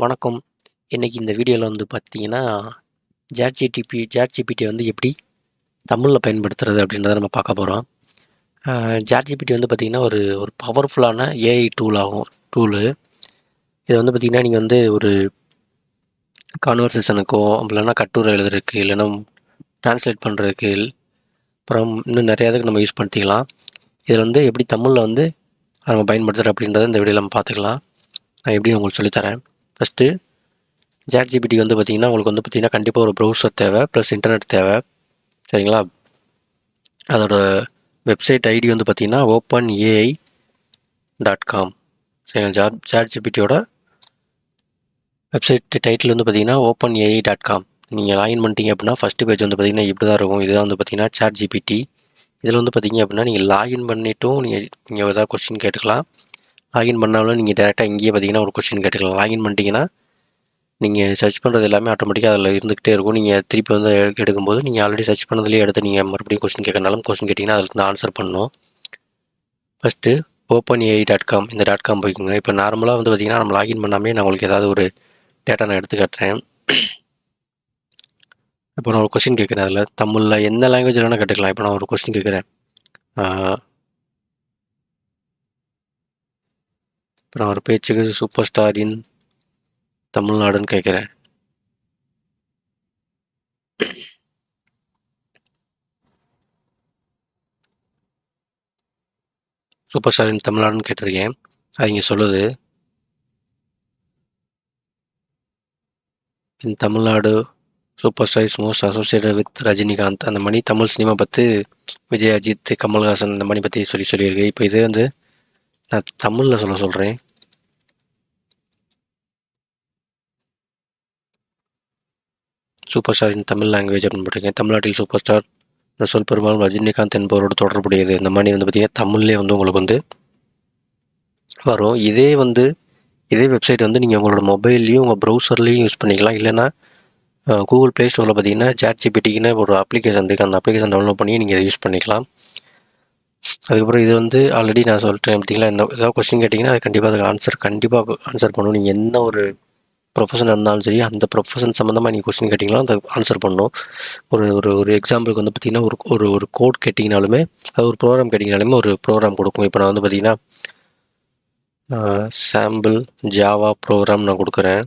வணக்கம். இன்னைக்கு இந்த வீடியோவில் வந்து பார்த்தீங்கன்னா, ChatGTP ChatGPT வந்து எப்படி தமிழில் பயன்படுத்துறது அப்படின்றத நம்ம பார்க்க போகிறோம் அ வந்து பார்த்தீங்கன்னா, ஒரு ஒரு பவர்ஃபுல்லான ஏஐ டூல் ஆகும் டூலு. இதை வந்து பார்த்தீங்கன்னா, நீங்கள் வந்து ஒரு கான்வர்சேஷனுக்கோ, இல்லைன்னா கட்டுரை எழுதுறதுக்கு, இல்லைன்னா டிரான்ஸ்லேட் பண்ணுறதுக்கு அப்புறம் இன்னும் நிறையா இதுக்கு நம்ம யூஸ் பண்ணிக்கலாம் இதில் வந்து எப்படி தமிழில் வந்து நம்ம பயன்படுத்துகிறோம் அப்படின்றத இந்த வீடியோவில் நம்ம பார்த்துக்கலாம். நான் எப்படியும் உங்களுக்கு சொல்லித்தரேன் ஃபஸ்ட்டு ஃபர்ஸ்ட்டு ஜிபிடி வந்து பார்த்தீங்கன்னா, உங்களுக்கு வந்து பார்த்தீங்கன்னா, கண்டிப்பாக ஒரு ப்ரௌசர் தேவை. ப்ளஸ் இன்டர்நெட் தேவை. சரிங்களா? அதோட வெப்சைட் ஐடி வந்து பார்த்திங்கன்னா ஓப்பன் ஏஐ டாட் காம் சரிங்களா? ஜாப் ஜிபிடியோட வெப்சைட் டைட்டில் வந்து பார்த்திங்கன்னா ஓப்பன் ஏஐ டாட் காம் நீங்கள் லாகின் பண்ணிட்டீங்க அப்படின்னா, ஃபஸ்ட்டு பேஜ் வந்து பார்த்திங்கன்னா இப்படி தான் இருக்கும். இதுதான் வந்து பார்த்திங்கன்னா பார்த்தீங்கன்னா, ஜிபிடி இதில் வந்து பார்த்தீங்க அப்படின்னா, நீங்கள் லாகின் பண்ணிட்டும் நீங்கள் நீங்கள் ஏதாவது கொஸ்டின் கேட்டுக்கலாம். லாகின் பண்ணாலும் நீங்கள் டேரெக்டாக இங்கேயே பார்த்தீங்கன்னா, ஒரு கொஸ்டின் கேட்டுக்கலாம். லாகின் பண்ணிட்டீங்கன்னா, நீங்கள் சர்ச் பண்ணுறது எல்லாமே ஆட்டோமேட்டிக்காக அதில் இருந்துகிட்டே இருக்கும். நீங்கள் திருப்பி வந்து எடுக்கும்போது, நீங்கள் ஆல்ரெடி சர்ச் பண்ணதுலேயே எடுத்து நீங்கள் மறுபடியும் கொஸ்டின் கேட்கறனாலும் கொஸ்டின் கேட்டீங்கன்னா, அதில் வந்து ஆன்சர் பண்ணணும். First open AI dot com இந்த டாட் காம் போய்க்கோங்க. இப்போ நார்மலாக வந்து பார்த்தீங்கன்னா, நம்ம லாகின் பண்ணாமே நான் உங்களுக்கு ஏதாவது ஒரு டேட்டா நான் எடுத்து காட்டுறேன். இப்போ நான் ஒரு கொஸ்டின் கேட்குறேன் அதில் தமிழில் எந்த லாங்குவேஜில் வேணால் கேட்டுக்கலாம். இப்போ நான் ஒரு கொஸ்டின் கேட்குறேன் அப்புறம் அவர் பேச்சுக்கு சூப்பர் ஸ்டார் இன் தமிழ்நாடுன்னு கேட்குறேன் சூப்பர் ஸ்டார் இன் தமிழ்நாடுன்னு கேட்டிருக்கேன். அது இங்கே சொல்லுது. In Tamil Nadu super star is most associated with Rajinikanth அந்த மணி தமிழ் சினிமா பற்றி விஜய், அஜித், கமல்ஹாசன் அந்த மணி பற்றி சொல்லி சொல்லியிருக்கு. இப்போ இது வந்து நான் தமிழில் சொல்ல சொல்கிறேன் super star in Tamil language அப்படின்னு போட்டிருக்கேன். தமிழ்நாட்டில் சூப்பர் ஸ்டார் என்ற சொல் பெரும்பாலும் ரஜினிகாந்த் என்பவரோடு தொடர்புடையது. இந்த மாதிரி வந்து பார்த்திங்கன்னா தமிழ்லேயே வந்து உங்களுக்கு வந்து வரும். இதே வந்து இதே வெப்சைட் வந்து நீங்கள் உங்களோட மொபைல்லையும் உங்கள் ப்ரௌசர்லேயும் யூஸ் பண்ணிக்கலாம். இல்லைனா கூகுள் ப்ளே ஸ்டோரில் பார்த்தீங்கன்னா சாட் ஜிபிடிக்குன்னு ஒரு அப்ளிகேஷன் இருக்கு. அந்த அப்ளிகேஷன் டவுன்லோட் பண்ணி நீங்கள் இதை யூஸ் பண்ணிக்கலாம். அதுக்கப்புறம் இது வந்து ஆல்ரெடி நான் சொல்லிட்டேன் பார்த்தீங்களா, இந்த ஏதாவது கொஸ்டின் கேட்டிங்கன்னா அது கண்டிப்பாக அதுக்கு ஆன்சர் கண்டிப்பாக ஆன்சர் பண்ணும். நீங்கள் என்ன ஒரு ப்ரொஃபஷன் இருந்தாலும் சரி, அந்த ப்ரொஃபஷன் சம்மந்தமாக நீங்கள் கொஸ்டின் கேட்டீங்கன்னா, அந்த ஆன்சர் பண்ணும். ஒரு ஒரு ஒரு எக்ஸாம்பிளுக்கு வந்து பார்த்தீங்கன்னா, ஒரு ஒரு ஒரு கோட் கேட்டிங்கனாலுமே அது ஒரு ப்ரோக்ராம் கேட்டிங்கனாலுமே ஒரு ப்ரோக்ராம் கொடுக்கும் இப்போ நான் வந்து பார்த்தீங்கன்னா, சாம்பிள் ஜாவா ப்ரோக்ராம் நான் கொடுக்குறேன்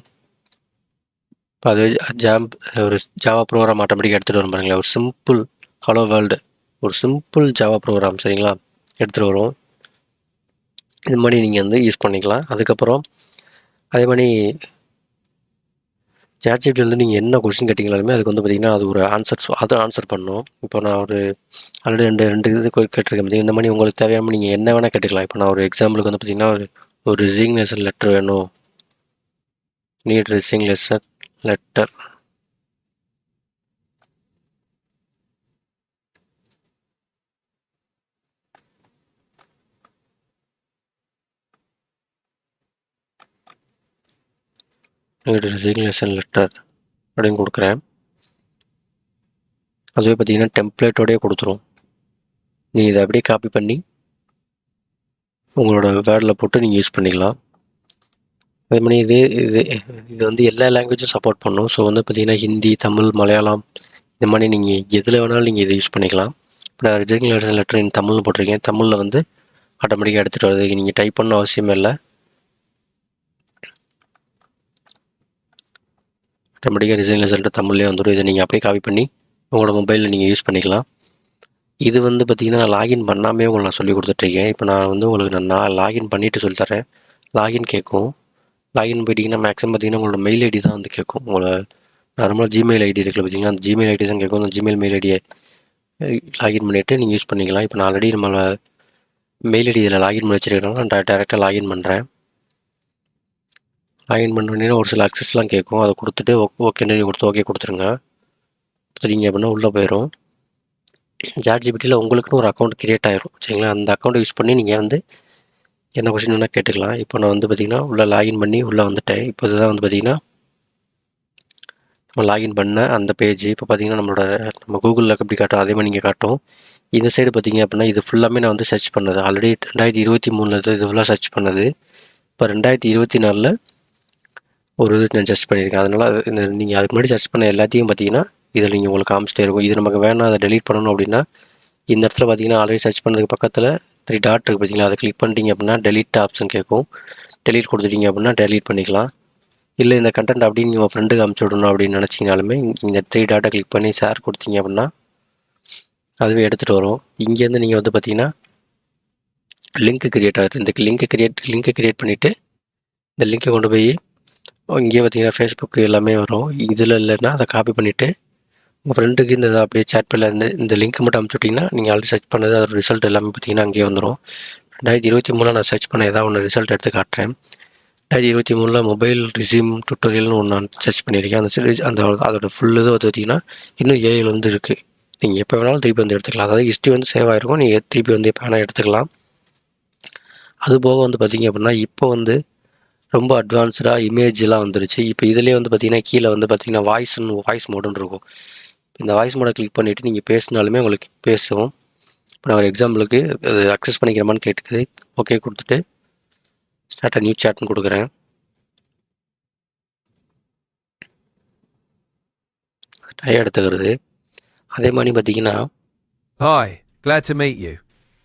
இப்போ அது ஜாம் ஒரு ஜாவா ப்ரோக்ராம் ஆட்டோமேட்டிக்காக எடுத்துகிட்டு வரும் பாருங்களேன். ஒரு சிம்பிள் ஹலோ வேர்ல்டு ஒரு சிம்பிள் ஜாவா ப்ரோக்ராம் சரிங்களா? எடுத்துகிட்டு வரும். இது மாதிரி நீங்கள் வந்து யூஸ் பண்ணிக்கலாம். அதுக்கப்புறம் அதே மாதிரி சேட்ஜிபிட்டி வந்து நீங்கள் என்ன கொஷின் கேட்டிங்களாலுமே அதுக்கு வந்து பார்த்திங்கன்னா அது ஒரு ஆன்சர் அதை அது ஆன்சர் பண்ணும். இப்போ நான் ஒரு ஆல்ரெடி 2 2 இது கேட்டிருக்கேன் பார்த்தீங்கன்னா, இந்த மாதிரி உங்களுக்கு தேவையான நீங்கள் என்ன வேணால் கேட்டுக்கலாம். இப்போ நான் ஒரு எக்ஸாம்பிளுக்கு வந்து பார்த்தீங்கன்னா, ஒரு ஒரு ரிசிக்னேஷன் லெட்டர் வேணும். Need resignation letter. Resignation letter அப்படின்னு கொடுக்குறேன் அதுவே பார்த்தீங்கன்னா, டெம்ப்ளேட்டோடய கொடுத்துரும் நீங்கள் இதை அப்படியே காப்பி பண்ணி உங்களோட வேர்டில் போட்டு நீங்கள் யூஸ் பண்ணிக்கலாம். அதே மாதிரி இதே இது இது வந்து எல்லா லாங்குவேஜும் சப்போர்ட் பண்ணும். ஸோ வந்து பார்த்திங்கன்னா ஹிந்தி, தமிழ், மலையாளம் இந்த மாதிரி நீங்கள் எதில் வேணாலும் நீங்கள் இதை யூஸ் பண்ணிக்கலாம். இப்போ நான் ரிஜெக்ட் லெட்டர் இன் தமிழ்னு போட்டிருக்கேன். தமிழில் வந்து ஆட்டோமேட்டிக்காக எடுத்துகிட்டு வருது. நீங்கள் டைப் பண்ண அவசியமே இல்லை ஆட்டோமேட்டிக்காக ரிசைன் ரிசல்ட்டு தமிழ்லேயே வந்துடும் இதை நீங்கள் அப்படியே காப்பி பண்ணி உங்களோட மொபைலில் நீங்கள் யூஸ் பண்ணிக்கலாம். இது வந்து பார்த்தீங்கன்னா, நான் லாகின் பண்ணாமே உங்களுக்கு நான் சொல்லி கொடுத்துட்ருக்கேன் இப்போ நான் வந்து உங்களுக்கு நான் நான் லாகின் பண்ணிவிட்டு சொல்லித்தரேன் லாகின் கேட்கும். லாகின் போயிட்டிங்கன்னா மேக்ஸிமம் பார்த்தீங்கன்னா, உங்களோட மெயில் ஐடி தான் வந்து கேட்கும். உங்களோட நார்மலாக ஜிமெயில் ஐடி இருக்குல்ல பார்த்திங்கன்னா அந்த ஜிமெயில் ஐடி தான் கேட்கும். அந்த ஜிமெயில் மெயில் ஐடியை லாகின் பண்ணிவிட்டு நீங்கள் யூஸ் பண்ணிக்கலாம். இப்போ நான் ஆல்ரெடி நம்மளை மெயில் ஐடி இதில் லாகின் பண்ணி வச்சிருக்கிறனால, நான் டேரெக்டாக லாகின் பண்ணுறேன் லாகின் பண்ணுறீங்கன்னா ஒரு சில அக்சஸ்லாம் கேட்கும். அதை கொடுத்துட்டு ஓ ஓகேன்னு கொடுத்து ஓகே கொடுத்துருங்க கொடுத்துட்டீங்க அப்படின்னா உள்ள போயிரும். ChatGPTல உங்களுக்குன்னு ஒரு அக்கௌண்ட் க்ரியேட் ஆயிரும். சரிங்களா? அந்த அக்கௌண்ட்டை யூஸ் பண்ணி நீங்கள் வந்து என்ன கொஸ்டின் வேணால் கேட்டுக்கலாம். இப்போ நான் வந்து பார்த்தீங்கன்னா, உள்ளே லாகின் பண்ணி உள்ளே வந்துட்டேன். இப்போ இதுதான் வந்து பார்த்தீங்கன்னா நம்ம லாகின் பண்ண அந்த பேஜ். இப்போ பார்த்தீங்கன்னா, நம்மளோட நம்ம கூகுளில் எப்படி காட்டும், அதே மாதிரி நீங்கள் காட்டும். இந்த சைடு பார்த்திங்க அப்படின்னா, இது ஃபுல்லாமே நான் வந்து சர்ச் பண்ணது. ஆல்ரெடி ரெண்டாயிரத்தி இருபத்தி மூணில் இது ஃபுல்லாக சர்ச் பண்ணது. இப்போ 2024ல ஒரு இது நான் சர்ச் பண்ணியிருக்கேன். அதனால் அது இந்த நீங்கள் அதுக்கு முன்னாடி சர்ச் பண்ண எல்லாத்தையும் பார்த்தீங்கன்னா இதில் நீங்கள் உங்களுக்கு காமிச்சிட்டே இருக்கும். இது நமக்கு வேணாம் அதை டெலீட் பண்ணணும் அப்படின்னா இந்த இடத்துல பார்த்தீங்கன்னா ஆல்ரெடி சர்ச் பண்ணதுக்கு பக்கத்தில் த்ரீ டாட் இருக்குது பார்த்தீங்களா? அதை கிளிக் பண்ணிட்டீங்க அப்படின்னா டெலீட் ஆப்ஷன் கேட்கும். டெலீட் கொடுத்துட்டீங்க அப்படின்னா டெலீட் பண்ணிக்கலாம். இல்லை இந்த கண்டென்ட் அப்படின்னு நீங்கள் உங்கள் ஃப்ரெண்டுக்கு அமுச்சு விடணும் அப்படின்னு நினச்சிங்கனாலுமே இந்த த்ரீ டாட்டை கிளிக் பண்ணி ஷேர் கொடுத்தீங்க அப்படின்னா அதுவே எடுத்துகிட்டு வரும். இங்கேருந்து நீங்கள் வந்து பார்த்தீங்கன்னா லிங்க் கிரியேட் ஆகுது. இந்த லிங்க் கிரியேட் லிங்க்கை கிரியேட் பண்ணிவிட்டு இந்த லிங்கை கொண்டு போய் இங்கேயே பார்த்தீங்கன்னா ஃபேஸ்புக் எல்லாமே வரும். இதில் இல்லைன்னா அதை காப்பி பண்ணிவிட்டு உங்கள் ஃப்ரெண்டுக்கு இந்த இதை அப்படியே சேட் பண்ணல இந்த இந்த லிங்க் மட்டும் அமுச்சு நீங்கள் ஆல்ரெடி சர்ச் பண்ணது அதோட ரிசல்ட் எல்லாமே பார்த்தீங்கன்னா அங்கேயே வந்துடும் ரெண்டாயிரத்தி இருபத்தி மூணில் நான் சர்ச் பண்ண ஏதாவது ஒன்று ரிசல்ட் எடுத்து காட்டுறேன். ரெண்டாயிரத்தி இருபத்தி மூணில் மொபைல் ரிசியூம் டுட்டோரியல்னு ஒன்று நான் சர்ச் பண்ணியிருக்கேன். அந்த அந்த அதோட ஃபுல் இது வந்து பார்த்தீங்கன்னா இன்னும் ஏஐயில் வந்து இருக்குது நீங்கள் எப்போ வேணாலும் திருப்பி வந்து எடுத்துக்கலாம். அதாவது ஹிஸ்ட்ரி வந்து சேவ் ஆகிருக்கும் நீங்கள் திருப்பி வந்து எப்போ வேணால் எடுத்துக்கலாம். அது போக வந்து பார்த்தீங்க அப்படின்னா இப்போ வந்து ரொம்ப அட்வான்ஸ்டாக இமேஜ்லாம் வந்துருச்சு இப்போ இதுலேயே வந்து பார்த்தீங்கன்னா கீழே வந்து பார்த்தீங்கன்னா வாய்ஸ்னு வாய்ஸ் மோடுன்னு இருக்கும் இந்த வாய்ஸ் மோடை கிளிக் பண்ணிவிட்டு நீங்கள் பேசினாலுமே உங்களுக்கு பேசுவோம் இப்போ நான் ஒரு எக்ஸாம்பிளுக்கு அது அக்சஸ் பண்ணிக்கிறமான்னு கேட்டுக்குது ஓகே கொடுத்துட்டு ஸ்டார்ட் நியூ சாட்னு கொடுக்குறேன் டை எடுத்துக்கிறது அதே மாதிரி பார்த்தீங்கன்னா Hi, glad to meet you.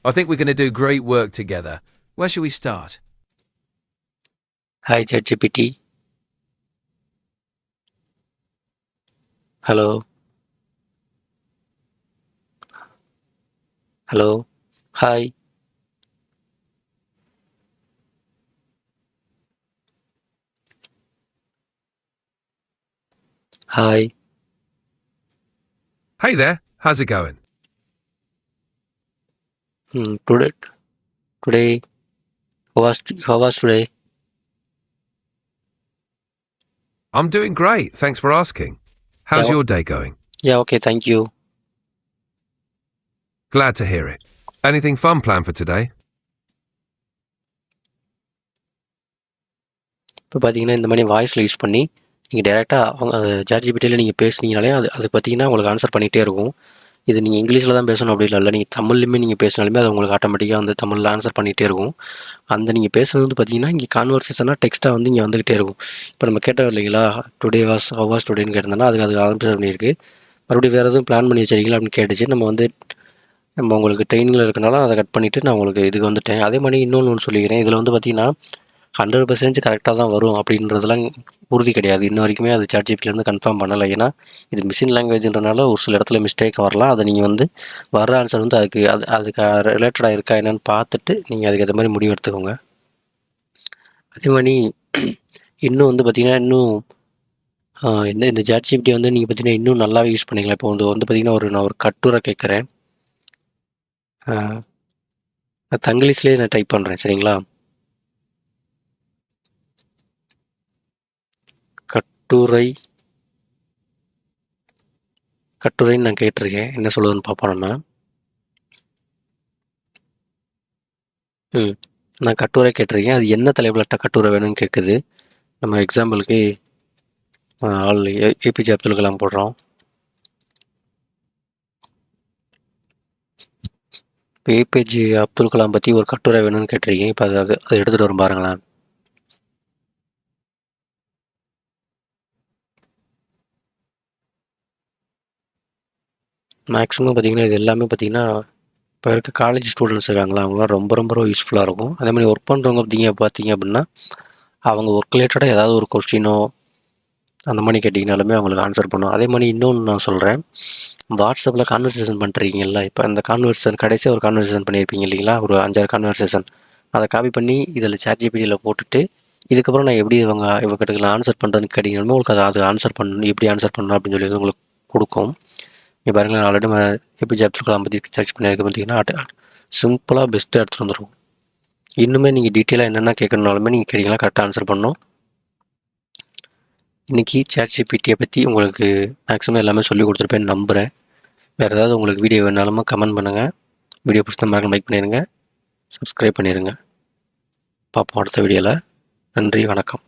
I think we're going to do great work together. Where should we start? Hi, ChatGPT. Hello. Hello. Hi. Hi. Hey there, how's it going? Hmm, today, today, how was, how was today? I'm doing great, thanks for asking. How's Yeah, your day going? Yeah okay thank you Glad to hear it. Anything fun planned for today? இப்போ பார்த்தீங்கன்னா இந்த மாதிரி வாய்ஸில் use பண்ணி நீங்கள் டேரெக்டாக அவங்க அது ஜார்ஜிபிட்டியில் நீங்கள் பேசுனீங்கனாலே அது அது பார்த்தீங்கன்னா உங்களுக்கு ஆன்சர் பண்ணிகிட்டே இருக்கும் இது நீங்கள் இங்கிலீஷில் தான் பேசணும் அப்படி இல்லை நீங்கள் தமிழ்லையுமே நீங்கள் பேசினாலுமே அது உங்களுக்கு ஆட்டோமேட்டிக்காக வந்து தமிழில் ஆன்சர் பண்ணிகிட்டே இருக்கும். அந்த நீங்கள் பேசுகிறது வந்து பார்த்தீங்கன்னா இங்கே கான்வர்சேஷனாக டெக்ஸ்ட்டாக வந்து இங்கே வந்துகிட்டே இருக்கும். இப்போ நம்ம கேட்டோம் இல்லைங்களா டுடே வாஸ் ஹவர்ஸ் டுடேன்னு கேட்டிருந்தோன்னா அதுக்கு அதுக்கு ஆன்சர் பண்ணியிருக்கு. மறுபடியும் வேறு எதுவும் பிளான் பண்ணி வச்சிருக்கீங்களா அப்படின்னு கேட்டுச்சு நம்ம வந்து நம்ம உங்களுக்கு ட்ரைனிங்கில் இருக்கனால அதை கட் பண்ணிவிட்டு நான் உங்களுக்கு இதுக்கு வந்துட்டேன் அதே மாதிரி இன்னொன்று ஒன்று சொல்லிக்கிறேன். இதில் வந்து பார்த்தீங்கன்னா ஹண்ட்ரட் பர்சன்டேஜ் கரெக்டாக தான் வரும் அப்படின்றதெல்லாம் உறுதி கிடையாது. இன்ன வரைக்குமே அது சாட்ஜிபிலேருந்து கன்ஃபார்ம் பண்ணலை. ஏன்னா இது மிஷின் லாங்குவேஜ்ன்றனால ஒரு சில இடத்துல மிஸ்டேக் வரலாம். அதை நீங்கள் வந்து வர்ற ஆன்சர் வந்து அதுக்கு அது அதுக்கு ரிலேட்டடாக இருக்கா என்னன்னு பார்த்துட்டு நீங்கள் அதுக்கு ஏற்ற மாதிரி முடிவு எடுத்துக்கோங்க. அதே மாதிரி இன்னும் வந்து பார்த்தீங்கன்னா இன்னும் இந்த இந்த ஜாட் ஜிபிடி வந்து நீங்கள் பார்த்தீங்கன்னா இன்னும் நல்லாவே யூஸ் பண்ணிக்கலாம். இப்போ வந்து வந்து பார்த்தீங்கன்னா ஒரு நான் ஒரு கட்டுரை கேட்குறேன். நான் தங்கிலீஷ்லேயே நான் டைப் பண்ணுறேன் சரிங்களா? கட்டுரை. கட்டுரைன்னு நான் கேட்டிருக்கேன். என்ன சொல்லுதுன்னு பார்ப்போம் நம்ம. ம். நான் கட்டுரை கேட்டிருக்கேன். அது என்ன தலைப்பில் கட்டுரை வேணும்னு கேட்குது. நம்ம எக்ஸாம்பிளுக்கு ஆள் ஏபிஜே அப்துல் கலாம் போடுறோம். இப்போ ஏபிஜே அப்துல் கலாம் பற்றி ஒரு கட்டுரை வேணும்னு கேட்டிருக்கேன். இப்போ அது அது அதை எடுத்துகிட்டு வரும் பாருங்களேன். மேக்ஸிமம் பார்த்தீங்கன்னா இது எல்லாமே பார்த்தீங்கன்னா இப்போ இருக்க காலேஜ் ஸ்டூடெண்ட்ஸ் இருக்காங்களா அவங்களாம் ரொம்ப ரொம்ப ரொம்ப யூஸ்ஃபுல்லாக இருக்கும். அதே மாதிரி ஒர்க் பண்ணுறவங்க பார்த்தீங்க பார்த்தீங்க அப்படின்னா அவங்க ஒர்க் ரிலேட்டடாக ஏதாவது ஒரு கொஸ்டினோ அந்த மாதிரி கேட்டிங்கனாலுமே அவங்களுக்கு ஆன்சர் பண்ணும். அதே மாதிரி இன்னொன்று நான் சொல்கிறேன் வாட்ஸ்அப்பில் கான்வர்சேஷன் பண்ணுறீங்கல்ல இப்போ அந்த கான்வர்சேஷன் கடைசியாக ஒரு கான்வர்சேஷன் பண்ணியிருப்பீங்க இல்லைங்களா? ஒரு அஞ்சாறு கான்வர்சேஷன் அதை காப்பி பண்ணி இதில் சேட் ஜிபிடியில் போட்டுட்டு இதுக்கப்புறம் நான் எப்படி இவங்க இவங்கிட்ட ஆன்சர் பண்ணுறதுன்னு கேட்டிங்கனாலுமே உங்களுக்கு அது அது ஆன்சர் பண்ணணும் எப்படி ஆன்சர் பண்ணணும் அப்படின்னு சொல்லி உங்களுக்கு கொடுக்கும். இங்கே பாருங்கள் ஆல்ரெடி ஏபிஜே அப்துல் கலாம் பற்றி சர்ச் பண்ணியிருக்க பார்த்தீங்கன்னா சிம்பிளாக பெஸ்ட்டாக எடுத்துகிட்டு வந்துடும் இன்னுமே நீங்கள் டீட்டெயிலாக என்னென்ன கேட்கணுனாலுமே நீங்கள் கேட்டிங்கன்னா கரெக்டாக ஆன்சர் பண்ணணும். இன்றைக்கி சேட் ஜிபிடியை பற்றி உங்களுக்கு மேக்ஸிமம் எல்லாமே சொல்லி கொடுத்துருப்பேன்னு நம்புகிறேன் வேறு ஏதாவது உங்களுக்கு வீடியோ வேணாலுமே கமெண்ட் பண்ணுங்கள் வீடியோ பிடிச்சா மறக்காம லைக் பண்ணிடுங்க சப்ஸ்கிரைப் பண்ணிடுங்க பார்ப்போம் அடுத்த வீடியோவில் நன்றி வணக்கம்.